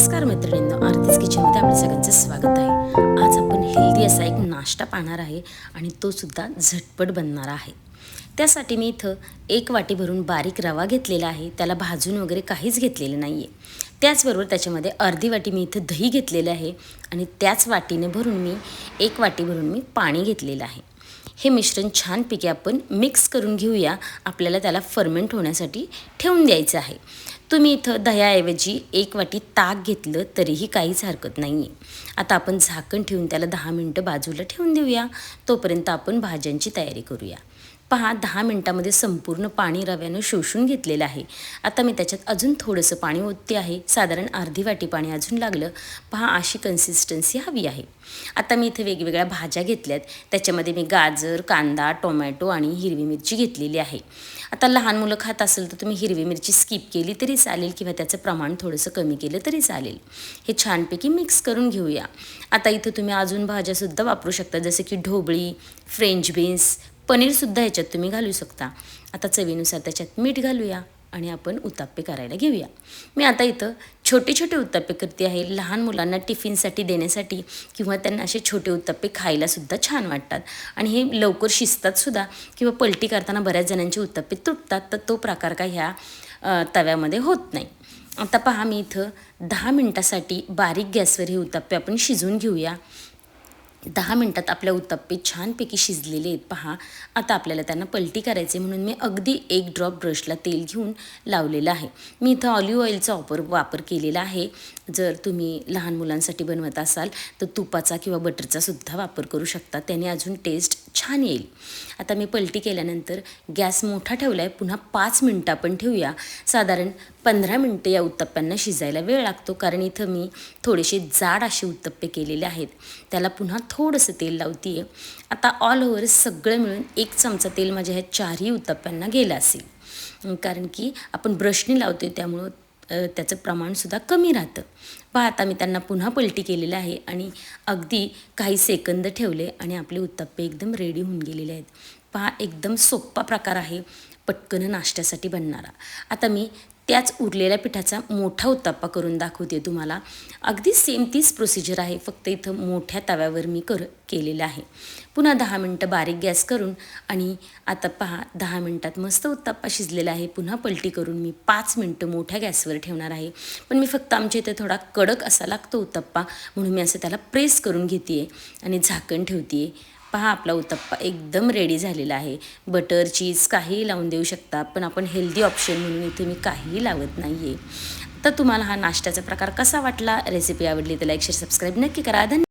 नमस्कार मैत्रिणींनो आरतीच किचनमध्ये आपल्या सगळ्यांचं स्वागत आहे. आज आपण हेल्दी असा एक नाश्ता पाहणार आहे आणि तो सुद्धा झटपट बनणार आहे. त्यासाठी मी इथं एक वाटी भरून बारीक रवा घेतलेला आहे. त्याला भाजून वगैरे काहीच घेतलेलं नाही आहे त्याचबरोबर त्याच्यामध्ये अर्धी वाटी मी इथं दही घेतलेलं आहे आणि त्याच वाटीने भरून मी एक वाटी भरून मी पाणी घेतलेलं आहे. हे मिश्रण छानपैकी आपण मिक्स करून घेऊया. आपल्याला त्याला फर्मेंट होण्यासाठी ठेवून द्यायचं आहे. तुम्ही इथं दह्याऐवजी एक वाटी ताक घेतलं तरीही काहीच हरकत नाही आहे आता आपण झाकण ठेवून त्याला दहा मिनटं बाजूला ठेवून देऊया. तोपर्यंत आपण भाज्यांची तयारी करूया. पहा दहा मिनटामध्ये संपूर्ण पाणी रव्यानं शोषून घेतलेलं आहे. आता मी त्याच्यात अजून थोडंसं पाणी ओतते आहे. साधारण अर्धी वाटी पाणी अजून लागलं. पहा अशी कन्सिस्टन्सी हवी आहे. आता मी इथे वेगवेगळ्या भाज्या घेतल्यात. त्याच्यामध्ये मी गाजर कांदा टोमॅटो आणि हिरवी मिरची घेतलेली आहे. आता लहान मुलं खात असेल तर तुम्ही हिरवी मिरची स्किप केली तरी चालेल किंवा त्याचं प्रमाण थोडंसं कमी केलं तरी चालेल. हे छानपैकी मिक्स करून घेऊया. आता इथं तुम्ही अजून भाज्यासुद्धा वापरू शकता. जसं की ढोबळी फ्रेंच बीन्स पनीरसुद्धा ह्याच्यात तुम्ही घालू शकता. आता चवीनुसार त्याच्यात मीठ घालूया आणि आपण उत्ताप्पे करायला घेऊया. मी आता इथं छोटे छोटे उत्ताप्पे करते आहे. लहान मुलांना टिफिनसाठी देण्यासाठी किंवा त्यांना असे छोटे उत्ताप्पे खायलासुद्धा छान वाटतात. आणि हे लवकर शिजतातसुद्धा किंवा पलटी करताना बऱ्याच जणांचे उत्ताप्पे तुटतात तर तो प्रकार काय ह्या तव्यामध्ये होत नाही. आता पहा मी इथं दहा मिनटासाठी बारीक गॅसवर हे उत्ताप्पे आपण शिजवून घेऊया. दहा मिनटात आपल्या उत्तप्पे छानपैकी शिजलेले आहेत. पहा आता आपल्याला त्यांना पलटी करायचे म्हणून मी अगदी एक ड्रॉप ब्रशला तेल घेऊन लावलेलं आहे. मी इथं ऑलिव्ह ऑइलचा वापर वापर केलेला आहे. जर तुम्ही लहान मुलांसाठी बनवत असाल तर तुपाचा किंवा बटरचा सुद्धा वापर करू शकता. त्याने अजून टेस्ट छान येईल. आता मी पलटी केल्यानंतर गॅस मोठा ठेवला आहे पुन्हा पाच मिनटं आपण ठेवूया. साधारण पंधरा मिनटं या उत्तप्प्यांना शिजायला वेळ लागतो कारण इथं मी थोडेसे जाड असे उत्तप्पे केलेले आहेत. त्याला पुन्हा थोडंसं तेल लावते आहे आता ऑल ओव्हर सगळं मिळून एक चमचा तेल माझ्या ह्या चारही उत्तप्प्यांना गेलं असेल. कारण की आपण ब्रशने लावतो आहे त्यामुळं त्याचं प्रमाणसुद्धा कमी राहतं. पहा आता मी त्यांना पुन्हा पलटी केलेलं आहे आणि अगदी काही सेकंद ठेवले आणि आपले उत्तप्पे एकदम रेडी होऊन गेलेले आहेत. पहा एकदम सोप्पा प्रकार आहे पटकन नाश्त्यासाठी बनणारा. आता मी त्याच उरलेल्या पिठाचा मोठा उत्ताप्पा करून दाखवते तुम्हाला. अगदी सेम तीच प्रोसिजर आहे. फक्त इथं मोठ्या तव्यावर मी कर केलेलं आहे. पुन्हा दहा मिनटं बारीक गॅस करून आणि आता पहा दहा मिनटात मस्त उत्ताप्पा शिजलेला आहे. पुन्हा पलटी करून मी पाच मिनटं मोठ्या गॅसवर ठेवणार आहे. पण मी फक्त आमच्या इथे थोडा कडक असा लागतो उत्तप्पा. म्हणून मी असं त्याला प्रेस करून घेते आणि झाकण ठेवते पहा आपला उत्तप्पा एकदम रेडी झालेला आहे. बटर चीज काहीही लावून देऊ शकता पण आपण हेल्दी ऑप्शन म्हणून इथे मी काहीही लावत नाही आहे तर तुम्हाला हा नाश्त्याचा प्रकार कसा वाटला? रेसिपी आवडली तर लाईक शेअर सबस्क्राईब नक्की करा. धन्यवाद.